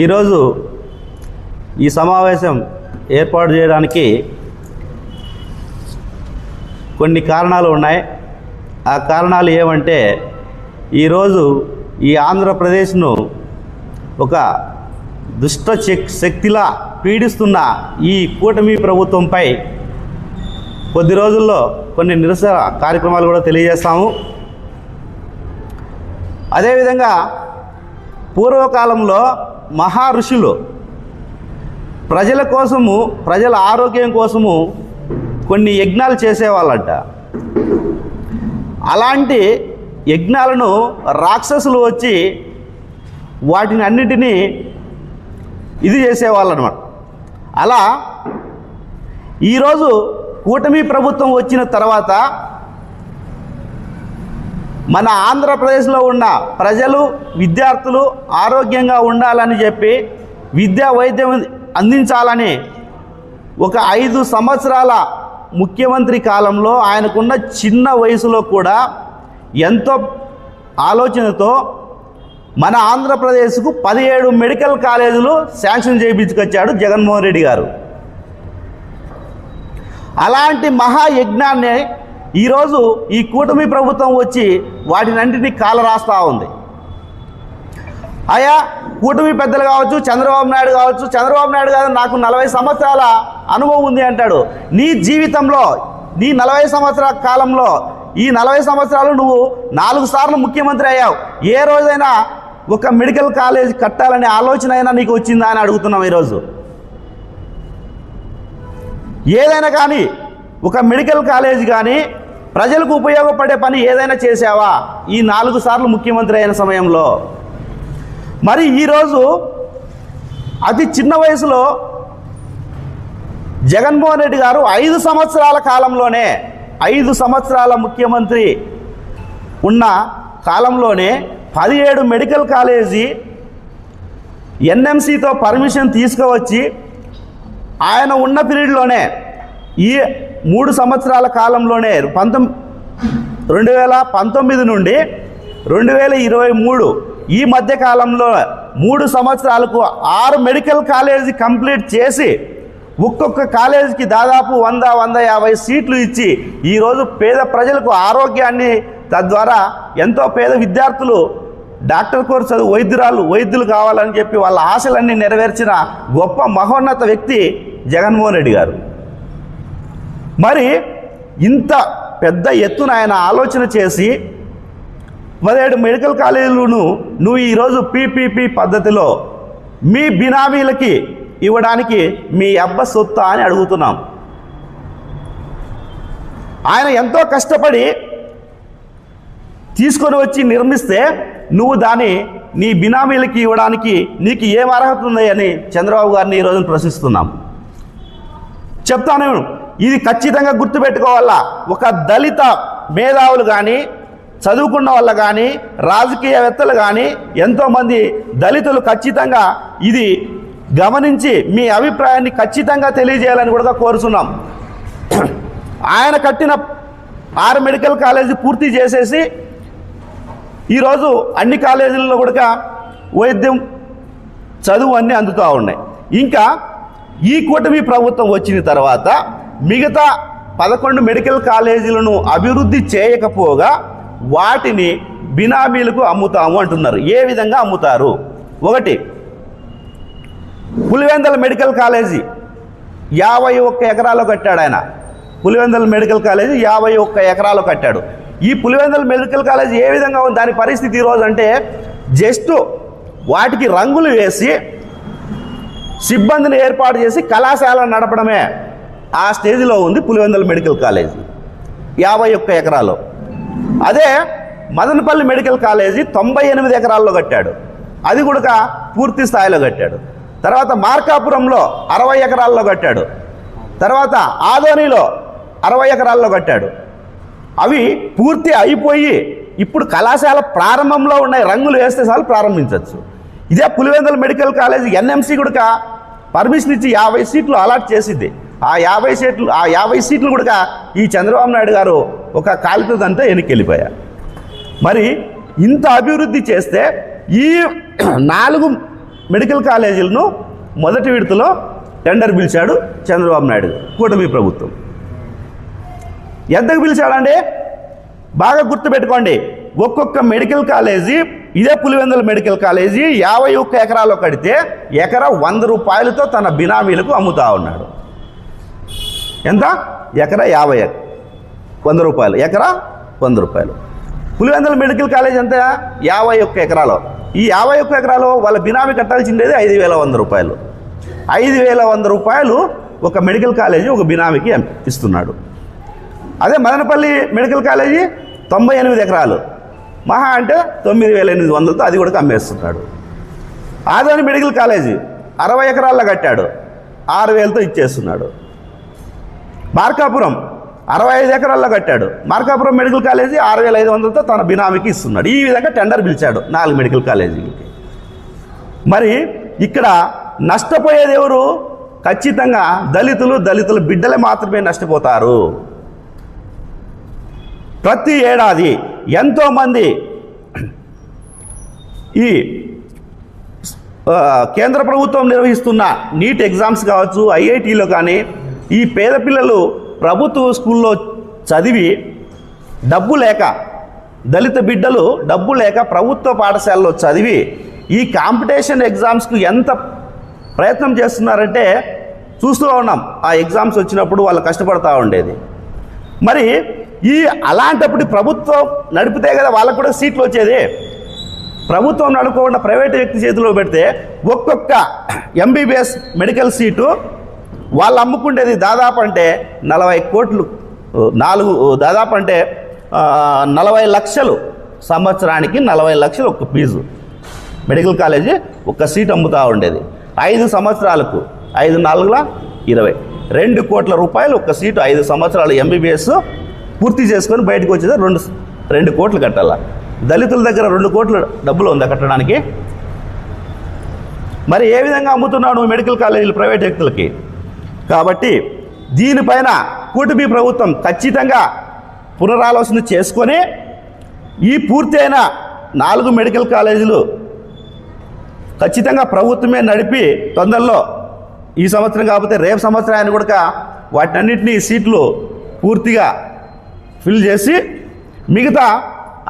ఈరోజు ఈ సమావేశం ఏర్పాటు చేయడానికి కొన్ని కారణాలు ఉన్నాయి. ఆ కారణాలు ఏమంటే ఈరోజు ఈ ఆంధ్రప్రదేశ్ను ఒక దుష్ట శక్తిలా పీడిస్తున్న ఈ కూటమి ప్రభుత్వంపై కొద్ది రోజుల్లో కొన్ని నిరసన కార్యక్రమాలు కూడా తెలియజేస్తాము. అదేవిధంగా పూర్వకాలంలో మహా ఋషులు ప్రజల కోసము ప్రజల ఆరోగ్యం కోసము కొన్ని యజ్ఞాలు చేసేవాళ్ళంట. అలాంటి యజ్ఞాలను రాక్షసులు వచ్చి వాటిని అన్నిటినీ ఇది చేసేవాళ్ళనమాట. అలా ఈరోజు కూటమి ప్రభుత్వం వచ్చిన తర్వాత మన ఆంధ్రప్రదేశ్లో ఉన్న ప్రజలు విద్యార్థులు ఆరోగ్యంగా ఉండాలని చెప్పి విద్యా వైద్యం అందించాలని ఒక ఐదు సంవత్సరాల ముఖ్యమంత్రి కాలంలో ఆయనకున్న చిన్న వయసులో కూడా ఎంతో ఆలోచనతో మన ఆంధ్రప్రదేశ్కు పదిహేడు మెడికల్ కాలేజీలు శాంక్షన్ చేయించుకొచ్చాడు జగన్మోహన్ రెడ్డి గారు. అలాంటి మహాయజ్ఞాన్ని ఈరోజు ఈ కూటమి ప్రభుత్వం వచ్చి వాటినంటిని కాల రాస్తూ ఉంది. అయా కూటమి పెద్దలు కావచ్చు చంద్రబాబు నాయుడు కావచ్చు చంద్రబాబు నాయుడు కాదు నాకు నలభై సంవత్సరాల అనుభవం ఉంది అంటాడు. నీ జీవితంలో నీ నలభై సంవత్సరాల కాలంలో ఈ నలభై సంవత్సరాలు నువ్వు నాలుగు సార్లు ముఖ్యమంత్రి అయ్యావు. ఏ రోజైనా ఒక మెడికల్ కాలేజ్ కట్టాలనే ఆలోచన అయినా నీకు వచ్చిందా అని అడుగుతున్నాం ఈరోజు. ఏదైనా కానీ ఒక మెడికల్ కాలేజ్ కానీ ప్రజలకు ఉపయోగపడే పని ఏదైనా చేసావా ఈ నాలుగు సార్లు ముఖ్యమంత్రి అయిన సమయంలో. మరి ఈరోజు అతి చిన్న వయసులో జగన్మోహన్ రెడ్డి గారు ఐదు సంవత్సరాల కాలంలోనే ఐదు సంవత్సరాల ముఖ్యమంత్రి ఉన్న కాలంలోనే పదిహేడు మెడికల్ కాలేజీ ఎన్ఎంసితో పర్మిషన్ తీసుకువచ్చి ఆయన ఉన్న పీరియడ్లోనే ఈ మూడు సంవత్సరాల కాలంలోనే పంతొమ్మిది రెండు వేల పంతొమ్మిది నుండి రెండు వేల ఇరవై మూడు ఈ మధ్య కాలంలో మూడు సంవత్సరాలకు ఆరు మెడికల్ కాలేజీ కంప్లీట్ చేసి ఒక్కొక్క కాలేజీకి దాదాపు వంద వంద యాభై సీట్లు ఇచ్చి ఈరోజు పేద ప్రజలకు ఆరోగ్యాన్ని తద్వారా ఎంతో పేద విద్యార్థులు డాక్టర్ కోర్సు చదువు వైద్యురాలు వైద్యులు కావాలని చెప్పి వాళ్ళ ఆశలన్నీ నెరవేర్చిన గొప్ప మహోన్నత వ్యక్తి జగన్మోహన్ రెడ్డి గారు. మరి ఇంత పెద్ద ఎత్తున ఆయన ఆలోచన చేసి పదిహేడు మెడికల్ కాలేజీలను నువ్వు ఈరోజు పీపీపీ పద్ధతిలో మీ బినామీలకి ఇవ్వడానికి మీ అబ్బ సొత్తా అని అడుగుతున్నాం. ఆయన ఎంతో కష్టపడి తీసుకొని వచ్చి నిర్మిస్తే నువ్వు దాన్ని నీ బినామీలకి ఇవ్వడానికి నీకు ఏం అర్హత ఉంది అని చంద్రబాబు గారిని ఈరోజు ప్రశ్నిస్తున్నాం. చెప్తాను ఇది ఖచ్చితంగా గుర్తుపెట్టుకోవాలా. ఒక దళిత మేధావులు కానీ చదువుకున్న వాళ్ళు కానీ రాజకీయవేత్తలు కానీ ఎంతోమంది దళితులు ఖచ్చితంగా ఇది గమనించి మీ అభిప్రాయాన్ని ఖచ్చితంగా తెలియజేయాలని కూడా కోరుతున్నాం ఆయన కట్టిన ఆరు మెడికల్ కాలేజీ పూర్తి చేసేసి ఈరోజు అన్ని కాలేజీల్లో కూడా వైద్యం చదువు అన్నీ అందుతూ ఉన్నాయి. ఇంకా ఈ కూటమి ప్రభుత్వం వచ్చిన తర్వాత మిగతా పదకొండు మెడికల్ కాలేజీలను అభివృద్ధి చేయకపోగా వాటిని బినామీలకు అమ్ముతాము అంటున్నారు. ఏ విధంగా అమ్ముతారు? ఒకటి పులివెందల మెడికల్ కాలేజీ యాభై ఒక్క ఎకరాలో కట్టాడు ఆయన. పులివెందల మెడికల్ కాలేజీ యాభై ఒక్క ఎకరాలో కట్టాడు. ఈ పులివెందల మెడికల్ కాలేజీ ఏ విధంగా ఉంది? దాని పరిస్థితి ఈరోజు అంటే జస్ట్ వాటికి రంగులు వేసి సిబ్బందిని ఏర్పాటు చేసి కళాశాల నడపడమే. ఆ స్టేజ్లో ఉంది పులివెందల మెడికల్ కాలేజీ. యాభై ఒక్క ఎకరాలు. అదే మదనపల్లి మెడికల్ కాలేజీ తొంభై ఎనిమిది ఎకరాల్లో కట్టాడు. అది కూడా పూర్తి స్థాయిలో కట్టాడు. తర్వాత మార్కాపురంలో అరవై ఎకరాల్లో కట్టాడు. తర్వాత ఆదోనిలో అరవై ఎకరాల్లో కట్టాడు. అవి పూర్తి అయిపోయి ఇప్పుడు కళాశాల ప్రారంభంలో ఉన్నాయి. రంగులు వేస్తే చాలు ప్రారంభించవచ్చు ఇదే పులివెందుల మెడికల్ కాలేజ్ ఎన్ఎంసి కూడా పర్మిషన్ ఇచ్చి యాభై సీట్లు అలాట్ చేసింది. ఆ యాభై సీట్లు ఆ యాభై సీట్లు కూడా ఈ చంద్రబాబు నాయుడు గారు ఒక కాలితదంతా వెనక్కి వెళ్ళిపోయారు మరి ఇంత అభివృద్ధి చేస్తే ఈ నాలుగు మెడికల్ కాలేజీలను మొదటి విడతలో టెండర్ పిలిచాడు చంద్రబాబు నాయుడు కూటమి ప్రభుత్వం. ఎంతకు పిలిచాడండి? బాగా గుర్తుపెట్టుకోండి ఒక్కొక్క మెడికల్ కాలేజీ ఇదే పులివెందుల మెడికల్ కాలేజీ యాభై ఒక్క ఎకరాల్లో కడితే ఎకరా వంద రూపాయలతో తన బినామీలకు అమ్ముతా ఉన్నాడు. ఎంత? ఎకరా యాభై వంద రూపాయలు. ఎకరా? వంద రూపాయలు. పులివెందుల మెడికల్ కాలేజ్ ఎంత? యాభై ఒక్క ఎకరాలు. ఈ యాభై ఒక్క ఎకరాలు వాళ్ళ బినామీ కట్టాల్సిండేది ఐదు వేల వంద రూపాయలు. ఐదు వేల వంద రూపాయలు ఒక మెడికల్ కాలేజీ ఒక బినామీకి ఇస్తున్నాడు. అదే మదనపల్లి మెడికల్ కాలేజీ తొంభై ఎనిమిది ఎకరాలు. మహా అంటే తొమ్మిది వేల ఎనిమిది వందలతో అది కూడా అమ్మేస్తున్నాడు ఆదోని మెడికల్ కాలేజీ అరవై ఎకరాల్లో కట్టాడు. ఆరు వేలతో ఇచ్చేస్తున్నాడు. మార్కాపురం అరవై ఐదు ఎకరాల్లో కట్టాడు. మార్కాపురం మెడికల్ కాలేజీ ఆరు వేల ఐదు వందలతో తన బినామీకి ఇస్తున్నాడు. ఈ విధంగా టెండర్ పిలిచాడు నాలుగు మెడికల్ కాలేజీలకి. మరి ఇక్కడ నష్టపోయేది ఎవరు? ఖచ్చితంగా దళితులు దళితుల బిడ్డలే మాత్రమే నష్టపోతారు. ప్రతి ఏడాది ఎంతోమంది ఈ కేంద్ర ప్రభుత్వం నిర్వహిస్తున్న నీట్ ఎగ్జామ్స్ కావచ్చు ఐఐటీలో కానీ ఈ పేద పిల్లలు ప్రభుత్వ స్కూల్లో చదివి డబ్బు లేక దళిత బిడ్డలు డబ్బు లేక ప్రభుత్వ పాఠశాలలో చదివి ఈ కాంపిటీషన్ ఎగ్జామ్స్కు ఎంత ప్రయత్నం చేస్తున్నారంటే చూస్తూ ఉన్నాం. ఆ ఎగ్జామ్స్ వచ్చినప్పుడు వాళ్ళు కష్టపడతా ఉండేది. మరి ఈ అలాంటప్పుడు ప్రభుత్వం నడిపితే కదా వాళ్ళకు కూడా సీట్లు వచ్చేది. ప్రభుత్వం నడుకోకుండా ప్రైవేట్ వ్యక్తి చేతిలో పెడితే ఒక్కొక్క ఎంబీబీఎస్ మెడికల్ సీటు వాళ్ళు అమ్ముకుండేది దాదాపు అంటే నలభై కోట్లు నాలుగు దాదాపు అంటే నలభై లక్షలు. సంవత్సరానికి నలభై లక్షలు ఒక ఫీజు. మెడికల్ కాలేజీ ఒక సీట్ అమ్ముతూ ఉండేది. ఐదు సంవత్సరాలకు ఐదు నాలుగుల ఇరవై. రెండు కోట్ల రూపాయలు ఒక సీటు ఐదు సంవత్సరాలు ఎంబీబీఎస్ పూర్తి చేసుకొని బయటకు వచ్చేది రెండు రెండు కోట్లు కట్టాల. దళితుల దగ్గర రెండు కోట్ల డబ్బులు ఉందా కట్టడానికి? మరి ఏ విధంగా అమ్ముతున్నావు నువ్వు మెడికల్ కాలేజీలు ప్రైవేట్ వ్యక్తులకి? కాబట్టి దీనిపైన కూటమి ప్రభుత్వం ఖచ్చితంగా పునరాలోచన చేసుకొని ఈ పూర్తయిన నాలుగు మెడికల్ కాలేజీలు ఖచ్చితంగా ప్రభుత్వమే నడిపి తొందరలో ఈ సంవత్సరం కాకపోతే రేపు సంవత్సరాన్ని కూడా వాటినన్నింటినీ సీట్లు పూర్తిగా ఫిల్ చేసి మిగతా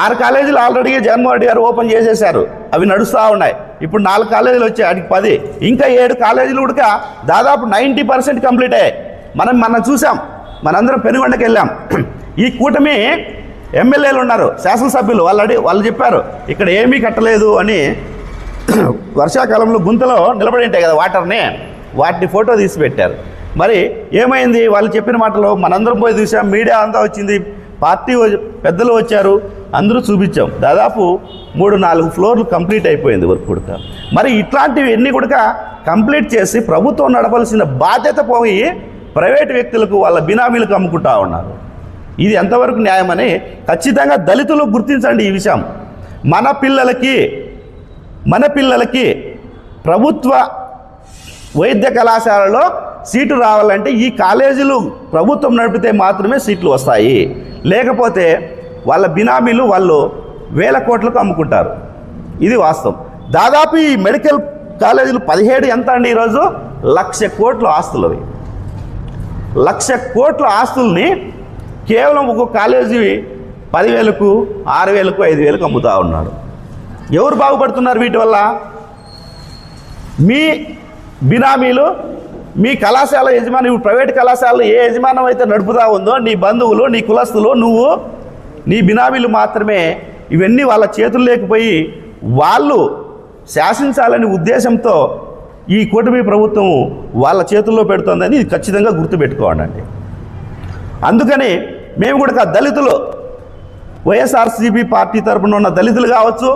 ఆరు కాలేజీలు ఆల్రెడీ జగన్మోహన్ గారు ఓపెన్ చేసేశారు. అవి నడుస్తూ ఉన్నాయి. ఇప్పుడు నాలుగు కాలేజీలు వచ్చాయి వాటికి పది. ఇంకా ఏడు కాలేజీలు ఉడక దాదాపు నైంటీ పర్సెంట్ కంప్లీట్ అయ్యాయి. మనం మనం చూసాం. మనందరం పెనుగొండకి వెళ్ళాం. ఈ కూటమి ఎమ్మెల్యేలు ఉన్నారు శాసనసభ్యులు. వాళ్ళు అడి వాళ్ళు చెప్పారు ఇక్కడ ఏమీ కట్టలేదు అని వర్షాకాలంలో గుంతలో నిలబడి ఉంటాయి కదా వాటర్ని. వాటిని ఫోటో తీసి పెట్టారు మరి ఏమైంది? వాళ్ళు చెప్పిన మాటలు మనందరం పోయి చూసాం. మీడియా అంతా వచ్చింది. పార్టీ పెద్దలు వచ్చారు. అందరూ చూపించాం. దాదాపు మూడు నాలుగు ఫ్లోర్లు కంప్లీట్ అయిపోయింది వర్క్ కూడా. మరి ఇట్లాంటివి ఎన్ని కూడా కంప్లీట్ చేసి ప్రభుత్వం నడపాల్సిన బాధ్యత పోయి ప్రైవేట్ వ్యక్తులకు వాళ్ళ బినామీలకు అమ్ముకుంటా ఉన్నారు. ఇది ఎంతవరకు న్యాయమని ఖచ్చితంగా దళితులు గుర్తించండి ఈ విషయం. మన పిల్లలకి మన పిల్లలకి ప్రభుత్వ వైద్య కళాశాలలో సీటు రావాలంటే ఈ కాలేజీలు ప్రభుత్వం నడిపితే మాత్రమే సీట్లు వస్తాయి. లేకపోతే వాళ్ళ బినామీలు వాళ్ళు వేల కోట్లకు అమ్ముకుంటారు. ఇది వాస్తవం. దాదాపు ఈ మెడికల్ కాలేజీలు పదిహేడు ఎంత అండి ఈరోజు? లక్ష కోట్ల ఆస్తులు అవి. లక్ష కోట్ల ఆస్తుల్ని కేవలం ఒక కాలేజీ పదివేలకు ఆరు వేలకు ఐదు వేలకు అమ్ముతా ఉన్నాడు. ఎవరు బాగుపడుతున్నారు వీటి వల్ల? మీ బినామీలు మీ కళాశాల యజమాని ప్రైవేట్ కళాశాలలో ఏ యజమానం అయితే నడుపుతా ఉందో నీ బంధువులు నీ కులస్తులు నువ్వు నీ బినామీలు మాత్రమే ఇవన్నీ వాళ్ళ చేతులు లేకపోయి వాళ్ళు శాసించాలనే ఉద్దేశంతో ఈ కూటమి ప్రభుత్వం వాళ్ళ చేతుల్లో పెడుతోందని ఇది ఖచ్చితంగా గుర్తుపెట్టుకోవాలండి. అందుకని మేము కూడా దళితులు వైఎస్ఆర్సీపీ పార్టీ తరఫున ఉన్న దళితులు కావచ్చు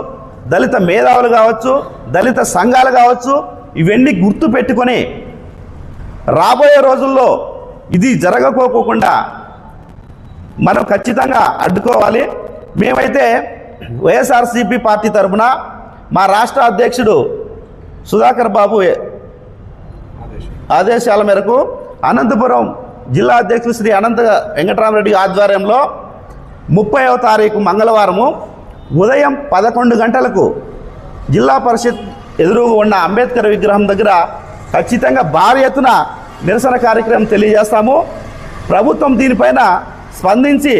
దళిత మేధావులు కావచ్చు దళిత సంఘాలు కావచ్చు ఇవన్నీ గుర్తు పెట్టుకొని రాబోయే రోజుల్లో ఇది జరగకోకుండా మనం ఖచ్చితంగా అడ్డుకోవాలి. మేమైతే వైఎస్ఆర్సీపీ పార్టీ తరపున మా రాష్ట్ర అధ్యక్షుడు సుధాకర్ బాబు ఆదేశాల మేరకు అనంతపురం జిల్లా అధ్యక్షుడు శ్రీ అనంత వెంకటరామరెడ్డి ఆధ్వర్యంలో ముప్పైవ తారీఖు మంగళవారము ఉదయం పదకొండు గంటలకు జిల్లా పరిషత్ ఎదురుగా ఉన్న అంబేద్కర్ విగ్రహం దగ్గర ఖచ్చితంగా భారీ ఎత్తున నిరసన కార్యక్రమం తెలియజేస్తాము. ప్రభుత్వం దీనిపైన స్పందించి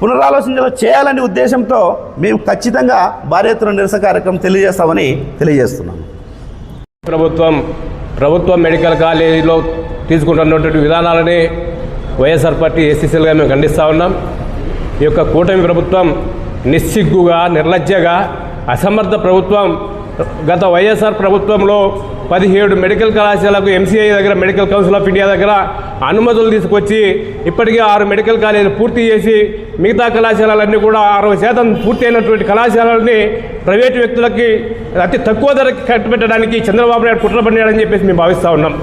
పునరాలోచన చేయాలనే ఉద్దేశంతో మేము ఖచ్చితంగా భారీ ఎత్తున నిరసన కార్యక్రమం తెలియజేస్తామని తెలియజేస్తున్నాము. ప్రభుత్వం ప్రభుత్వ మెడికల్ కాలేజీలో తీసుకుంటున్నటువంటి విధానాలని వైఎస్ఆర్ పార్టీ ఎస్సీసీలుగా మేము ఖండిస్తూ ఉన్నాం. ఈ యొక్క కూటమి ప్రభుత్వం నిస్సిగ్గుగా నిర్లజ్జగా అసమర్థ ప్రభుత్వం గత వైఎస్ఆర్ ప్రభుత్వంలో పదిహేడు మెడికల్ కళాశాలకు ఎంసీఐ దగ్గర మెడికల్ కౌన్సిల్ ఆఫ్ ఇండియా దగ్గర అనుమతులు తీసుకొచ్చి ఇప్పటికే ఆరు మెడికల్ కాలేజీలు పూర్తి చేసి మిగతా కళాశాలలన్నీ కూడా అరవై శాతం పూర్తి అయినటువంటి కళాశాలల్ని ప్రైవేటు వ్యక్తులకి అతి తక్కువ ధరకి కట్టుబెట్టడానికి చంద్రబాబు నాయుడు కుట్ర పన్నాడని చెప్పేసి మేము భావిస్తూ ఉన్నాం.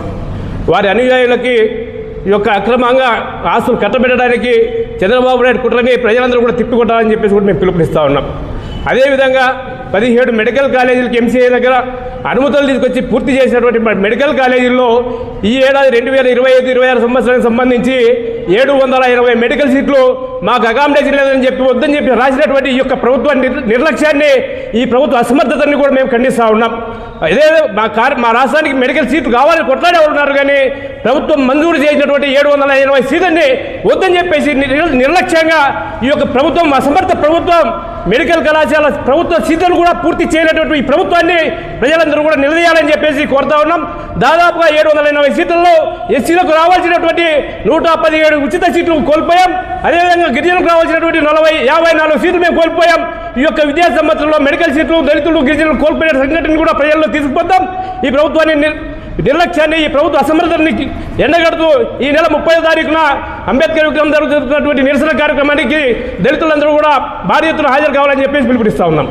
వారి అనుయాయులకి ఈ యొక్క అక్రమంగా ఆస్తులు కట్టబెట్టడానికి చంద్రబాబు నాయుడు కుట్రని ప్రజలందరూ కూడా తిప్పికొట్టాలని చెప్పేసి కూడా మేము పిలుపునిస్తూ ఉన్నాం. అదేవిధంగా పదిహేడు మెడికల్ కాలేజీలకు ఎంసీఏ దగ్గర అనుమతులు తీసుకొచ్చి పూర్తి చేసినటువంటి మెడికల్ కాలేజీల్లో ఈ ఏడాది రెండు వేల ఇరవై ఐదు ఇరవై ఆరు సంవత్సరానికి సంబంధించి ఏడు వందల ఇరవై మెడికల్ సీట్లు మాకు అకామిడేషన్ లేదని చెప్పి వద్దని చెప్పి రాసినటువంటి ఈ యొక్క ప్రభుత్వ నిర్లక్ష్యాన్ని ఈ ప్రభుత్వ అసమర్థతని కూడా మేము ఖండిస్తూ ఉన్నాం. ఇదే మా కార్ మా రాష్ట్రానికి మెడికల్ సీట్లు కావాలని కొట్లాడే వాళ్ళు ఉన్నారు కానీ ప్రభుత్వం మంజూరు చేసినటువంటి ఏడు వందల ఇరవై సీట్లని వద్దని చెప్పేసి నిర్లక్ష్యంగా ఈ యొక్క ప్రభుత్వం అసమర్థ ప్రభుత్వం మెడికల్ కళాశాల ప్రభుత్వ సీట్లను కూడా పూర్తి చేయనటువంటి ఈ ప్రభుత్వాన్ని ప్రజలందరూ కూడా నిలదీయాలని చెప్పేసి కోరుతా ఉన్నాం. దాదాపుగా ఏడు వందల ఎనభై సీట్లలో ఎస్సీలకు రావాల్సినటువంటి నూట పదిహేడు ఉచిత సీట్లు కోల్పోయాం. అదేవిధంగా గిరిజనులకు రావాల్సినటువంటి నలభై యాభై నాలుగు సీట్లు మేము కోల్పోయాం. ఈ యొక్క విద్యా సంవత్సరంలో మెడికల్ సీట్లు దళితులు గిరిజనులు కోల్పోయిన సంఘటన కూడా ప్రజల్లో తీసుకుపోతాం. ఈ ప్రభుత్వాన్ని నిర్లక్ష్యాన్ని ఈ ప్రభుత్వ అసమర్థతని ఎండగడుతూ ఈ నెల ముప్పై తారీఖున అంబేద్కర్ విగ్రహం జరుగుతున్నటువంటి నిరసన కార్యక్రమానికి దళితులందరూ కూడా భారీ ఎత్తున హాజరు కావాలని చెప్పేసి పిలుపునిస్తా ఉన్నాం.